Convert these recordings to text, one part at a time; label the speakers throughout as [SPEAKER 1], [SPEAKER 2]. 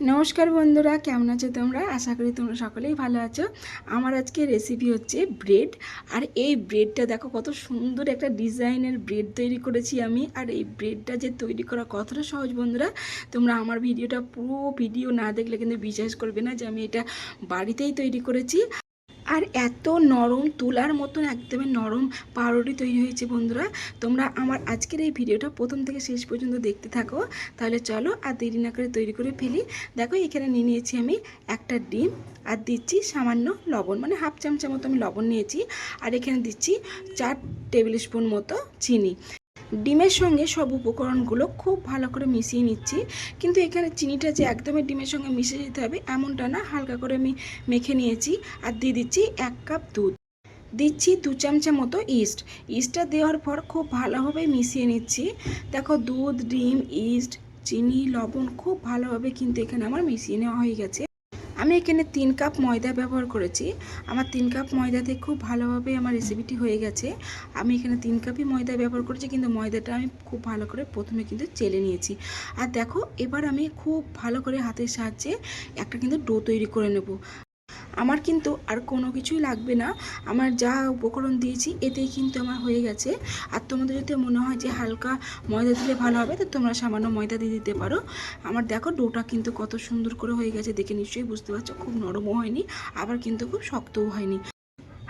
[SPEAKER 1] নমস্কার বন্ধুরা, কেমন আছো তোমরা? আশা করি তোমরা সকলেই ভালো আছো। আমার আজকে রেসিপি হচ্ছে ব্রেড আর এই ব্রেডটা দেখো কত সুন্দর একটা ডিজাইনের ব্রেড তৈরি করেছি আমি। আর এই ব্রেডটা যে তৈরি করা কতটা সহজ বন্ধুরা, তোমরা আমার ভিডিওটা পুরো ভিডিও না দেখলে কিন্তু বিশ্বাস করবে না যে আমি এটা বাড়িতেই তৈরি করেছি। আর এত নরম তুলার মতন, একদমই নরম পাউরুটি তৈরি হয়েছে বন্ধুরা। তোমরা আমার আজকের এই ভিডিওটা প্রথম থেকে শেষ পর্যন্ত দেখতে থাকো। তাহলে চলো আর দেরি না করে তৈরি করে ফেলি। দেখো এখানে নিয়ে নিয়েছি আমি একটা ডিম আর দিচ্ছি সামান্য লবণ মানে হাফ চামচা মতো আমি লবণ নিয়েছি। আর এখানে দিচ্ছি চার টেবিল স্পুন মতো চিনি। ডিমের সঙ্গে সব উপকরণগুলো খুব ভালো করে মিশিয়ে নিচ্ছি। কিন্তু এখানে চিনিটা যে একদমই ডিমের সঙ্গে মিশে যেতে হবে, এমনটা না, হালকা করে আমি মেখে নিয়েছি। আর দিয়ে দিচ্ছি এক কাপ দুধ। দিচ্ছি দু চামচা মতো ইস্ট। ইস্টটা দেওয়ার পর খুব ভালোভাবে মিশিয়ে নিচ্ছি। দেখো, দুধ, ডিম, ইস্ট, চিনি, লবণ খুব ভালোভাবে কিন্তু এখানে আমার মিশিয়ে নেওয়া হয়ে গেছে। আমি এখানে তিন কাপ ময়দা ব্যবহার করেছি। আমার তিন কাপ ময়দাতে খুব ভালোভাবে আমার রেসিপিটি হয়ে গেছে। আমি এখানে তিন কাপই ময়দা ব্যবহার করেছি, কিন্তু ময়দাটা আমি খুব ভালো করে প্রথমে কিন্তু চেলে নিয়েছি। আর দেখো, এবার আমি খুব ভালো করে হাতের সাহায্যে একটা কিন্তু ডো তৈরি করে নেব। আমার কিন্তু আর কোনো কিছুই লাগবে না। আমার যা উপকরণ দিয়েছি, এতেই কিন্তু আমার হয়ে গেছে। আর তোমাদের যদি মনে হয় যে হালকা ময়দা দিলে ভালো হবে, তো তোমরা সামান্য ময়দা দিয়ে দিতে পারো। আমার দেখো ডোটা কিন্তু কত সুন্দর করে হয়ে গেছে, দেখে নিশ্চয়ই বুঝতে পারছ, খুব নরমও হয়নি, আবার কিন্তু খুব শক্তও হয়নি।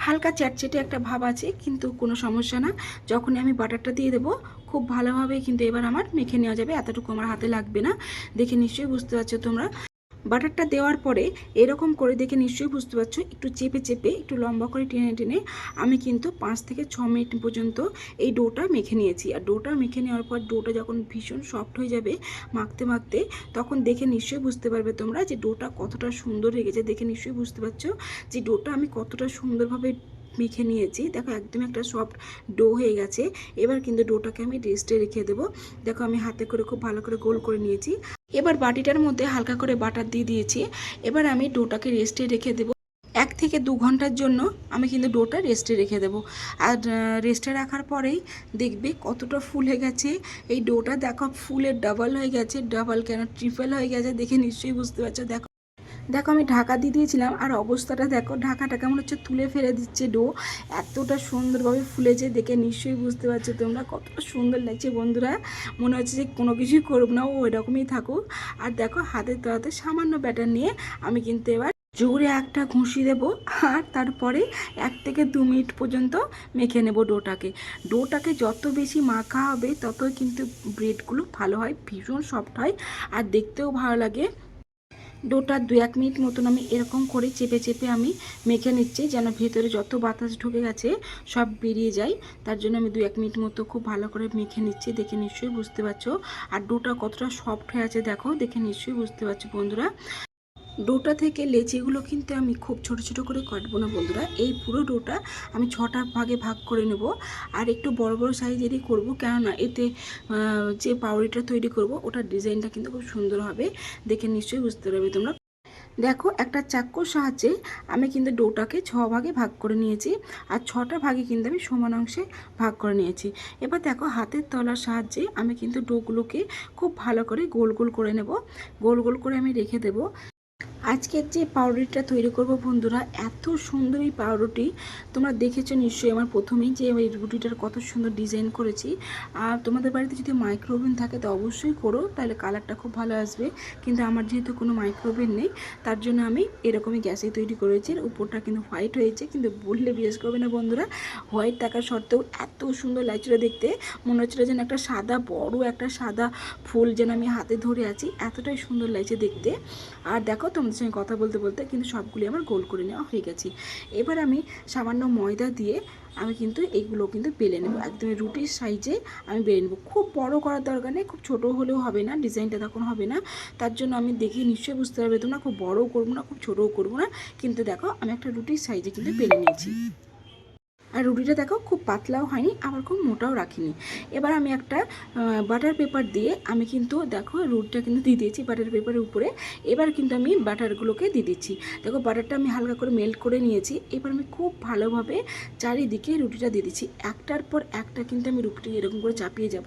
[SPEAKER 1] হালকা চ্যাটচেটে একটা ভাব আছে, কিন্তু কোনো সমস্যা না। যখনই আমি বাটারটা দিয়ে দেবো, খুব ভালোভাবে কিন্তু এবার আমার মেখে নেওয়া যাবে, এতটুকু আমার হাতে লাগবে না। দেখে নিশ্চয়ই বুঝতে পারছ তোমরা। বাটারটা দেওয়ার পরে এরকম করে দেখে নিশ্চয়ই বুঝতে পারছ, একটু চেপে চেপে, একটু লম্বা করে টেনে টেনে আমি কিন্তু পাঁচ থেকে ছ মিনিট পর্যন্ত এই ডোটা মেখে নিয়েছি। আর ডোটা মেখে নেওয়ার পর ডোটা যখন ভীষণ সফট হয়ে যাবে মাখতে মাখতে, তখন দেখে নিশ্চয়ই বুঝতে পারবে তোমরা যে ডোটা কতটা সুন্দর হয়ে গেছে দেখে নিশ্চয়ই বুঝতে পারছ যে ডোটা আমি কতটা সুন্দরভাবে মেখে নিয়েছি। দেখো একদম একটা সফট ডো হয়ে গেছে। এবার কিন্তু ডোটাকে আমি রেস্টে রেখে দেবো। দেখো আমি হাতে করে খুব ভালো করে গোল করে নিয়েছি। এবার বাটিটার মধ্যে হালকা করে বাটার দিয়ে দিয়েছি। এবার আমি ডোটাকে রেস্টে রেখে দেবো। এক থেকে দু ঘণ্টার জন্য আমি কিন্তু ডোটা রেস্টে রেখে দেবো। আর রেস্টে রাখার পরেই দেখবে কতটা ফুলে গেছে। এই ডোটা দেখো ফুলের ডাবল হয়ে গেছে। ডাবল কেন ট্রিপল হয়ে গেছে দেখে নিশ্চয়ই বুঝতে পারছ। দেখো দেখো আমি ঢাকা দিয়ে দিয়েছিলাম, আর অবস্থাটা দেখো ঢাকাটা কেমন হচ্ছে তুলে ফেলে দিচ্ছে ডো। এতটা সুন্দরভাবে ফুলেছে দেখে নিশ্চয়ই বুঝতে পারছ তোমরা, কতটা সুন্দর লাগছে বন্ধুরা। মনে হচ্ছে যে কোনো কিছুই করব না, ও এরকমই থাকুক। আর দেখো হাতের তলাতে সামান্য ব্যাটার নিয়ে আমি কিন্তু এবার জোরে একটা ঘুষি দেবো, আর তারপরে এক থেকে দু মিনিট পর্যন্ত মেখে নেব ডোটাকে। ডোটাকে যত বেশি মাখা হবে তত কিন্তু ব্রেডগুলো ভালো হয়, ভীষণ সফট হয়, আর দেখতেও ভালো লাগে। ডোটা দু এক মিনিট মতন আমি এরকম করে চেপে চেপে আমি মেখে নিচ্ছি, যেন ভেতরে যত বাতাস ঢুকে গেছে সব বেরিয়ে যায়। তার জন্য আমি দু এক মিনিট মতো খুব ভালো করে মেখে নিচ্ছি, দেখে নিশ্চয়ই বুঝতে পারছ। আর ডোটা কতটা সফট হয়ে আছে দেখো, দেখে নিশ্চয়ই বুঝতে পারছ বন্ধুরা। ডোটা থেকে লেচিগুলো কিন্তু আমি খুব ছোট ছোট করে কাটবো না বন্ধুরা। এই পুরো ডোটা আমি ছটা ভাগে ভাগ করে নেব। আর একটু বড় বড় সাইজেরই করব, কেননা এতে যে পাউরিটা তৈরি করব, ওটার ডিজাইনটা কিন্তু খুব সুন্দর হবে। দেখে নিশ্চয়ই বুঝতে পারবে তোমরা। দেখো, একটা চাক্কুর সাহায্যে আমি কিন্তু ডোটাকে ছ ভাগে ভাগ করে নিয়েছি। আর ছটা ভাগে কিন্তু আমি সমান অংশে ভাগ করে নিয়েছি। এবার দেখো, হাতের তলার সাহায্যে আমি কিন্তু ডোগুলোকে খুব ভালো করে গোল গোল করে নেব। গোল গোল করে আমি রেখে দেবো। আজকের যে পাউরুটিটা তৈরি করব বন্ধুরা, এত সুন্দর এই পাউরুটি। তোমরা দেখেছ নিশ্চয়ই আমার প্রথমেই যে ওই রুটিটার কত সুন্দর ডিজাইন করেছি। আর তোমাদের বাড়িতে যদি মাইক্রোওভেন থাকে তো অবশ্যই করো, তাহলে কালারটা খুব ভালো আসবে। কিন্তু আমার যেহেতু কোনো মাইক্রোওভেন নেই, তার জন্য আমি এরকমই গ্যাসেই তৈরি করেছি। আর উপরটা কিন্তু হোয়াইট হয়েছে, কিন্তু বললে বিশেষ করবে না বন্ধুরা। হোয়াইট থাকার সত্ত্বেও এত সুন্দর লাগছিল দেখতে। মনে হচ্ছিল যেন একটা সাদা, বড় একটা সাদা ফুল যেন আমি হাতে ধরে আছি। এতটাই সুন্দর লাগছে দেখতে। আর দেখো তোমাদের সঙ্গে কথা বলতে বলতে কিন্তু সবগুলি আমার গোল করে নেওয়া হয়ে গেছে। এবার আমি সামান্য ময়দা দিয়ে আমি কিন্তু এগুলো কিন্তু বেলে নেব। একদমই রুটির সাইজে আমি বেলে নেব। খুব বড় করার দরকার নেই, খুব ছোটো হলেও হবে না, ডিজাইনটা তখন হবে না। তার জন্য আমি দেখে নিশ্চয়ই বুঝতে পারবে তোমরা, খুব বড়ও করব না, খুব ছোটোও করব না। কিন্তু দেখো, আমি একটা রুটির সাইজে কিন্তু বেলে নিয়েছি। আর রুটিটা দেখো, খুব পাতলাও হয়নি, আবার খুব মোটাও রাখিনি। এবার আমি একটা বাটার পেপার দিয়ে আমি কিন্তু দেখো রুটিটা কিন্তু দিয়ে দিয়েছি বাটার পেপারের উপরে। এবার কিন্তু আমি বাটারগুলোকে দিয়ে দিচ্ছি। দেখো বাটারটা আমি হালকা করে মেল্ট করে নিয়েছি। এবার আমি খুব ভালোভাবে চারিদিকে রুটিটা দিয়ে দিচ্ছি। একটার পর একটা কিন্তু আমি রুটি এরকম করে চাপিয়ে যাব।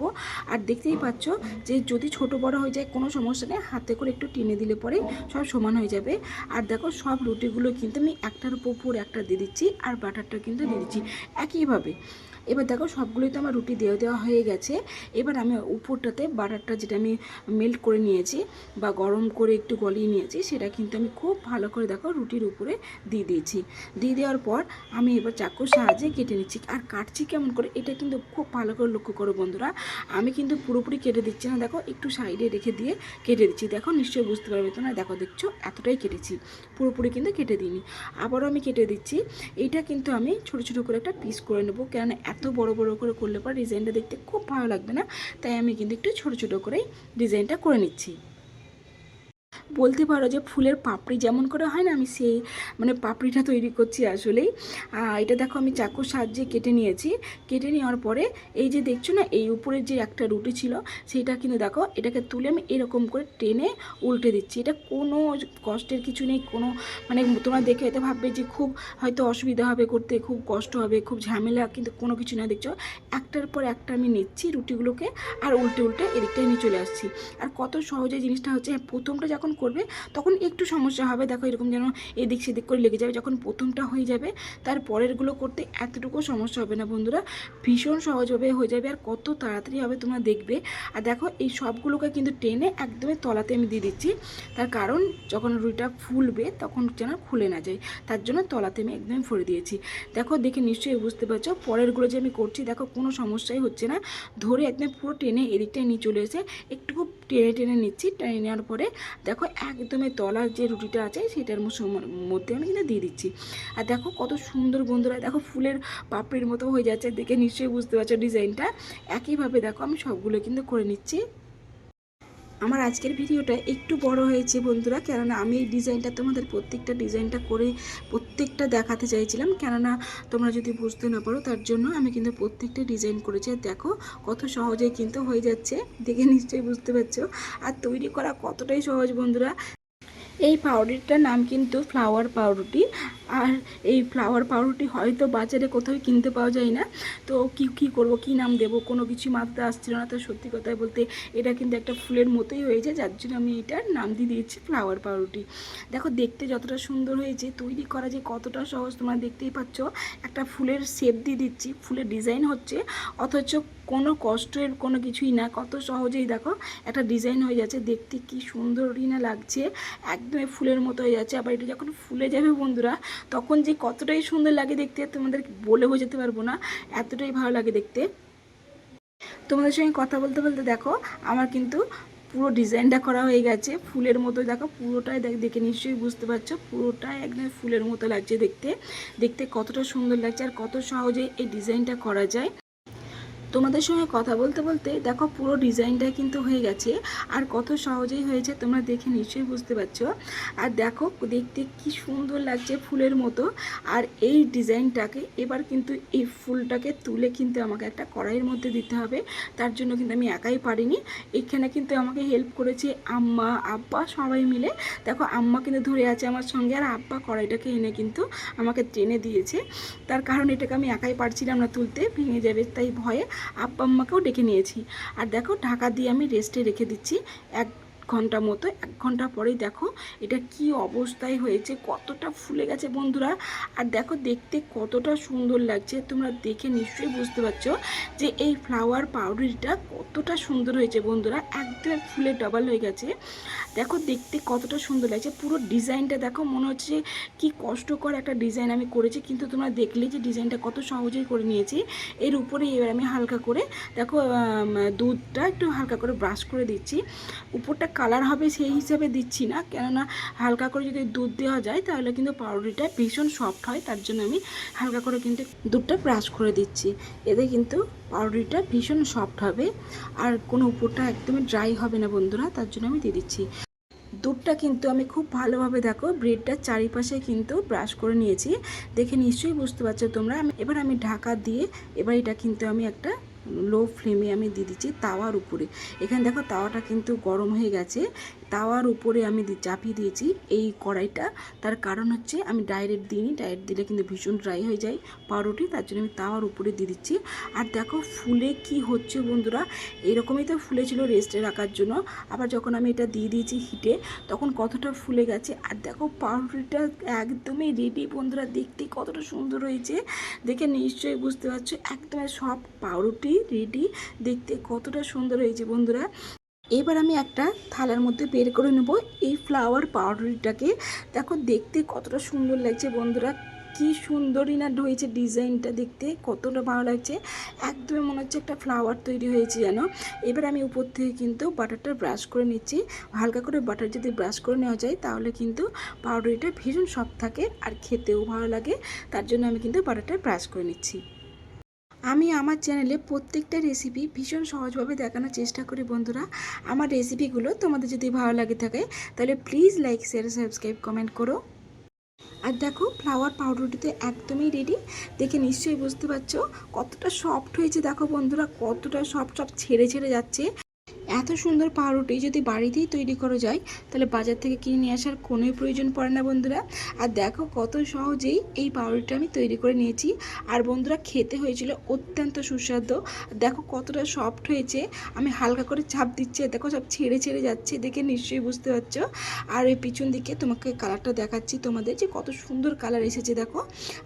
[SPEAKER 1] আর দেখতেই পাচ্ছ যে যদি ছোট বড় হয়ে যায়, কোনো সমস্যা নেই। হাতে করে একটু টেনে দিলে পরে সব সমান হয়ে যাবে। আর দেখো সব রুটিগুলো কিন্তু আমি একটার উপর একটা দিয়ে দিচ্ছি। আর বাটারটা কিন্তু দিয়ে দিচ্ছি। একইভাবে। এবার দেখো সবগুলোই তো আমার রুটি দেওয়া দেওয়া হয়ে গেছে। এবার আমি উপরটাতে বাটারটা যেটা আমি মেল্ট করে নিয়েছি বা গরম করে একটু গলিয়ে নিয়েছি, সেটা কিন্তু আমি খুব ভালো করে দেখো রুটির উপরে দিয়ে দিয়েছি। দিয়ে দেওয়ার পর আমি এবার চাকুর সাহায্যে কেটে নিচ্ছি। আর কাটছি কেমন করে, এটা কিন্তু খুব ভালো করে লক্ষ্য করো বন্ধুরা। আমি কিন্তু পুরোপুরি কেটে দিচ্ছি না, দেখো একটু সাইডে রেখে দিয়ে কেটে দিচ্ছি। দেখো নিশ্চয়ই বুঝতে পারবে তো না দেখো দেখছ এতটাই কেটেছি। পুরোপুরি কিন্তু কেটে দিইনি। আবারও আমি কেটে দিচ্ছি। এটা কিন্তু আমি ছোটো ছোটো করে একটা পিস করে নেব। কেননা এত বড় বড় করে করলে পর ডিজাইনটা দেখতে খুব ভালো লাগবে না। তাই আমি কিন্তু একটু ছোটো ছোটো করেই ডিজাইনটা করে নিচ্ছি। বলতে পারো যে ফুলের পাপড়ি যেমন করে হয় না, আমি সেই মানে পাপড়িটা তৈরি করছি আসলেই। এটা দেখো আমি চাকুর সাহায্যে কেটে নিয়েছি। কেটে নেওয়ার পরে এই যে দেখছ না, এই উপরের যে একটা রুটি ছিল সেইটা কিন্তু দেখো, এটাকে তুলে আমি এরকম করে টেনে উল্টে দিচ্ছি। এটা কোনো কষ্টের কিছু নেই, কোনো মানে তোমরা দেখে হয়তো ভাববে যে খুব হয়তো অসুবিধা হবে করতে, খুব কষ্ট হবে, খুব ঝামেলা, কিন্তু কোনো কিছু না দেখছ। একটার পর একটা আমি নিচ্ছি রুটিগুলোকে আর উল্টে উল্টে এদিকটাই নিয়ে চলে আসছি। আর কত সহজে জিনিসটা হচ্ছে, প্রথমটা যখন করবে, তখন একটু সমস্যা হবে। দেখো এরকম যেন এদিক সেদিক করে লেগে যাবে, যখন প্রথমটা হয়ে যাবে, তার পরেরগুলো করতে এতটুকু সমস্যা হবে না বন্ধুরা। ভীষণ সহজভাবে হয়ে যাবে আর কত তাড়াতাড়ি হবে তোমরা দেখবে। আর দেখো এই সবগুলোকে কিন্তু টেনে একদমই তলাতে আমি দিয়ে দিচ্ছি। তার কারণ যখন রুইটা ফুলবে, তখন যেন খুলে না যায়। তার জন্য তলাতে আমি একদমই ভরে দিয়েছি। দেখো দেখে নিশ্চয়ই বুঝতে পারছ, পরেরগুলো যে আমি করছি, দেখো কোনো সমস্যাই হচ্ছে না। ধরে একদম পুরো টেনে এদিকটায় নিয়ে চলে এসে একটু টেনে টেনে নিচ্ছি। টেনে নেওয়ার পরে দেখো একদমই তলার যে রুটিটা আছে, সেটার মধ্যে আমি কিন্তু দিয়ে দিচ্ছি। আর দেখো কত সুন্দর বন্ধুরা, দেখো ফুলের পাপড়ির মতো হয়ে যাচ্ছে, দেখে নিশ্চয়ই বুঝতে পারছ ডিজাইনটা। একইভাবে দেখো আমি সবগুলো কিন্তু করে নিচ্ছি। আমার আজকের ভিডিওটা একটু বড় হয়েছে বন্ধুরা, কেননা আমি এই ডিজাইনটা তোমাদের প্রত্যেকটা ডিজাইনটা করে প্রত্যেকটা দেখাতে চাইছিলাম। কেননা তোমরা যদি বুঝতে না পারো, তার জন্য আমি কিন্তু প্রত্যেকটা ডিজাইন করেছি। আর দেখো কত সহজেই কিন্তু হয়ে যাচ্ছে, দেখে নিশ্চয়ই বুঝতে পারছ। আর তৈরি করা কতটাই সহজ বন্ধুরা। এই পাউরুটিটার নাম কিন্তু ফ্লাওয়ার পাউরুটি আর এই ফ্লাওয়ার পাউরুটি হয়তো বাজারে কোথাও কিনতে পাওয়া যায় না। তো কি কি করব, কি নাম দেব? কোনো কিছু মাথাতে আসছিল না তো সত্যি কথাই বলতে এটা কিন্তু একটা ফুলের মতোই হয়েছে, যার জন্য আমি এটার নাম দিয়ে দিয়েছি ফ্লাওয়ার পাউরুটি। দেখো দেখতে যতটা সুন্দর হয়েছে, তৈরি করা যে কতটা সহজ তোমরা দেখতেই পাচ্ছ, একটা ফুলের শেপ দিয়ে দিচ্ছি, ফুলের ডিজাইন হচ্ছে, অথচ কোনো কষ্টের কোনো কিছুই না, কত সহজেই দেখো একটা ডিজাইন হয়ে যাচ্ছে, দেখতে কি সুন্দরই না লাগছে, একদমই ফুলের মতো হয়ে যাচ্ছে, আবার এটা যখন ফুলে যাবে বন্ধুরা তখন যে কতটাই সুন্দর লাগে দেখতে, তোমাদের বলে বোঝাতে পারব না, এতটাই ভালো লাগে দেখতে। তোমাদের সঙ্গে কথা বলতে বলতে দেখো, আমার কিন্তু পুরো ডিজাইনটা করা হয়ে গেছে, ফুলের মতো, দেখো পুরোটাই দেখ নিশ্চয়ই বুঝতে পারছ, পুরোটাই একদম ফুলের মতো লাগছে দেখতে। দেখতে কতটা সুন্দর লাগছে আর কত সহজে এই ডিজাইনটা করা যায়। তোমাদের সঙ্গে কথা বলতে বলতে দেখো পুরো ডিজাইনটা কিন্তু হয়ে গেছে, আর কত সহজেই হয়েছে, তোমরা দেখে নিশ্চয়ই বুঝতে পারছ। আর দেখো, দেখতে কি সুন্দর লাগছে ফুলের মতো, আর এই ডিজাইনটাকে এবার কিন্তু এই ফুলটাকে তুলে কিন্তু আমাকে একটা কড়াইয়ের মধ্যে দিতে হবে, তার জন্য কিন্তু আমি একাই পারিনি। এখানে কিন্তু আমাকে হেল্প করেছে আম্মা, আব্বা সবাই মিলে। দেখো, আম্মা কিন্তু ধরে আছে আমার সঙ্গে, আর আব্বা কড়াইটাকে এনে কিন্তু আমাকে টেনে দিয়েছে। তার কারণ এটাকে আমি একাই পারছিলাম না তুলতে, ভেঙে যাবে তাই ভয়ে। আব্বা আম্মাকেও ডেকে নিয়েছি। আর দেখো ঢাকা দিয়ে আমি রেস্টে রেখে দিচ্ছি। এক ঘণ্টা মতো, এক ঘণ্টা পরেই দেখো এটা কি অবস্থায় হয়েছে, কতটা ফুলে গেছে বন্ধুরা। আর দেখো দেখতে কতটা সুন্দর লাগছে, তোমরা দেখে নিশ্চয়ই বুঝতে পারছ যে এই ফ্লাওয়ার পাউডারটা কতটা সুন্দর হয়েছে বন্ধুরা, একদম ফুলে ডাবল হয়ে গেছে। দেখো দেখতে কতটা সুন্দর লাগছে, পুরো ডিজাইনটা দেখো মনে হচ্ছে কি কষ্টকর একটা ডিজাইন আমি করেছি, কিন্তু তোমরা দেখলে যে ডিজাইনটা কত সহজেই করে নিয়েছি। এর উপরে এবার আমি হালকা করে, দেখো দুধটা একটু হালকা করে ব্রাশ করে দিচ্ছি। উপরটা কালার হবে সেই হিসেবে দিচ্ছি না। কেননা হালকা করে যদি দুধ দেওয়া যায়, তাহলে কিন্তু পাউরুটিটা ভীষণ সফট হয়। তার জন্য আমি হালকা করে কিন্তু দুধটা ব্রাশ করে দিচ্ছি। এতে কিন্তু পাউরুটিটা ভীষণ সফট হবে। আর কোনো উপরটা একদমই ড্রাই হবে না বন্ধুরা, তার জন্য আমি দিয়ে দিচ্ছি। দুধটা কিন্তু আমি খুব ভালোভাবে দেখো ব্রেডটার চারিপাশে কিন্তু ব্রাশ করে নিয়েছি। দেখে নিশ্চয়ই বুঝতে পারছ তোমরা। এবার আমি ঢাকা দিয়ে এবার এটা কিন্তু আমি একটা লো ফ্লেমে আমি দিয়ে দিচ্ছি তাওয়ার উপরে। এখানে দেখো তাওয়াটা কিন্তু গরম হয়ে গেছে। তাওয়ার উপরে আমি চাপিয়ে দিয়েছি এই কড়াইটা। তার কারণ হচ্ছে আমি ডাইরেক্ট দিইনি ডাইরেক্ট দিলে কিন্তু ভীষণ ড্রাই হয়ে যায় পাউরুটি, তার জন্য আমি তাওয়ার উপরে দিয়ে দিচ্ছি। আর দেখো ফুলে কি হচ্ছে বন্ধুরা, এরকমই তো ফুলেছিল রেস্টে রাখার জন্য। আবার যখন আমি এটা দিয়ে দিয়েছি হিটে তখন কতটা ফুলে গেছে। আর দেখো পাউরুটিটা একদমই রেডি বন্ধুরা, দেখতে কতটা সুন্দর হয়েছে। দেখে নিশ্চয়ই বুঝতে পারছ, একদমই সব পাউরুটি রেডি দেখতে কতটা সুন্দর হয়েছে বন্ধুরা। এবার আমি একটা থালার মধ্যে বের করে নেব। এই ফ্লাওয়ার পাউডারটাকে দেখো, দেখতে কতটা সুন্দর লাগছে বন্ধুরা। কি সুন্দরই না হয়েছে ডিজাইনটা দেখতে, কতটা ভালো লাগছে। একদমই মনে হচ্ছে একটা ফ্লাওয়ার তৈরি হয়েছে যেন। এবার আমি উপর থেকে কিন্তু বাটারটা ব্রাশ করে নিচ্ছি। হালকা করে বাটার যদি ব্রাশ করে নেওয়া যায়, তাহলে কিন্তু পাউডারটা ভীষণ সফট থাকে আর খেতেও ভালো লাগে। তার জন্য আমি কিন্তু বাটারটা ব্রাশ করে নিচ্ছি। আমি আমার চ্যানেলে প্রত্যেকটা রেসিপি ভীষণ সহজভাবে দেখানোর চেষ্টা করি বন্ধুরা। আমার রেসিপিগুলো তোমাদের যদি ভালো লাগে থাকে, তাহলে please like share subscribe comment করো। আর দেখো ফ্লাওয়ার পাউডারটিতে একদমই রেডি দেখে নিশ্চয়ই বুঝতে পারছ কতটা সফট হয়েছে। দেখো বন্ধুরা, কতটা সফট সফট ছেড়ে ছেড়ে যাচ্ছে। এত সুন্দর পাউরুটি যদি বাড়িতেই তৈরি করা যায়, তাহলে বাজার থেকে কিনে নিয়ে আসার কোনোই প্রয়োজন পড়ে না বন্ধুরা। আর দেখো কত সহজেই এই পাউরুটিটা আমি তৈরি করে নিয়েছি। আর বন্ধুরা খেতে হয়েছিল অত্যন্ত সুস্বাদু। দেখো কতটা সফট হয়েছে। আমি হালকা করে চাপ দিচ্ছি দেখো সব ছেড়ে ছেড়ে যাচ্ছে দেখে নিশ্চয়ই বুঝতে পারছ। আর এই পিছন দিকে তোমাকে কালারটা দেখাচ্ছি তোমাদের যে কত সুন্দর কালার এসেছে দেখো।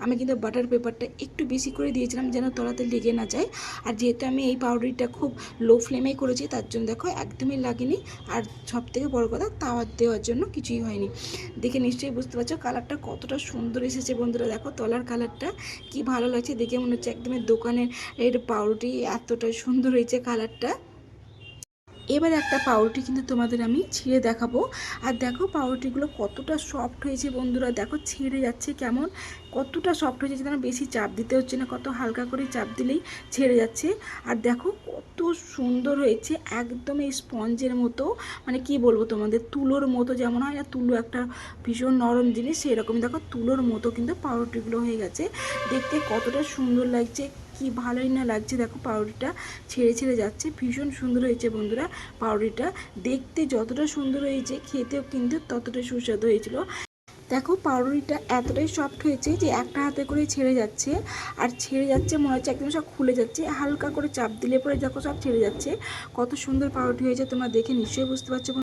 [SPEAKER 1] আমি কিন্তু বাটার পেপারটা একটু বেশি করে দিয়েছিলাম যেন তলাতে লেগে না যায়। আর যেহেতু আমি এই পাউডারটা খুব লো ফ্লেমে করেছি, তার জন্য দেখো একদমই লাগেনি। আর সব থেকে বড় কথা তাওয়ার দেওয়ার জন্য কিছুই হয়নি। দেখে নিশ্চয়ই বুঝতে পারছ, কালারটা কতটা সুন্দর এসেছে বন্ধুরা। দেখো তলার কালারটা কি ভালো লাগছে। দেখে মনে হচ্ছে একদমই দোকানের এর পাউরুটি এতটা সুন্দর হয়েছে কালারটা। এবার একটা পাউরুটি কিন্তু তোমাদের আমি ছিঁড়ে দেখাবো। আর দেখো পাউরুটিগুলো কতটা সফট হয়েছে বন্ধুরা। দেখো ছিঁড়ে যাচ্ছে কেমন? কতটা সফট হয়েছে যেন বেশি চাপ দিতে হচ্ছে না, কত হালকা করে চাপ দিলেই ছেড়ে যাচ্ছে। আর দেখো কত সুন্দর হয়েছে একদমই স্পঞ্জের মতো। মানে কি বলব তোমাদের, তুলোর মতো যেমন হয় আর তুলো একটা ভীষণ নরম জিনিস সেরকম দেখো তুলোর মতো কিন্তু পাউরুটিগুলো হয়ে গেছে। দেখতে কতটা সুন্দর লাগছে কি ভালোই না লাগছে। দেখো পাউরুটিটা ছেড়ে ছেড়ে যাচ্ছে। ভীষণ সুন্দর হয়েছে বন্ধুরা পাউরুটিটা। দেখতে যতটা সুন্দর হয়েছে, খেতেও কিন্তু ততটাই সুস্বাদু হয়েছিল। দেখো পাউরুটিটা এতটাই সফট হয়েছে যে একটা হাতে করে ছেড়ে যাচ্ছে। আর ছেড়ে যাচ্ছে মনে হচ্ছে একদম সব খুলে যাচ্ছে। হালকা করে চাপ দিলে পরে দেখো সব ছেড়ে যাচ্ছে। কত সুন্দর পাউরুটি হয়েছে, তোমরা দেখে নিশ্চয়ই বুঝতে পারছ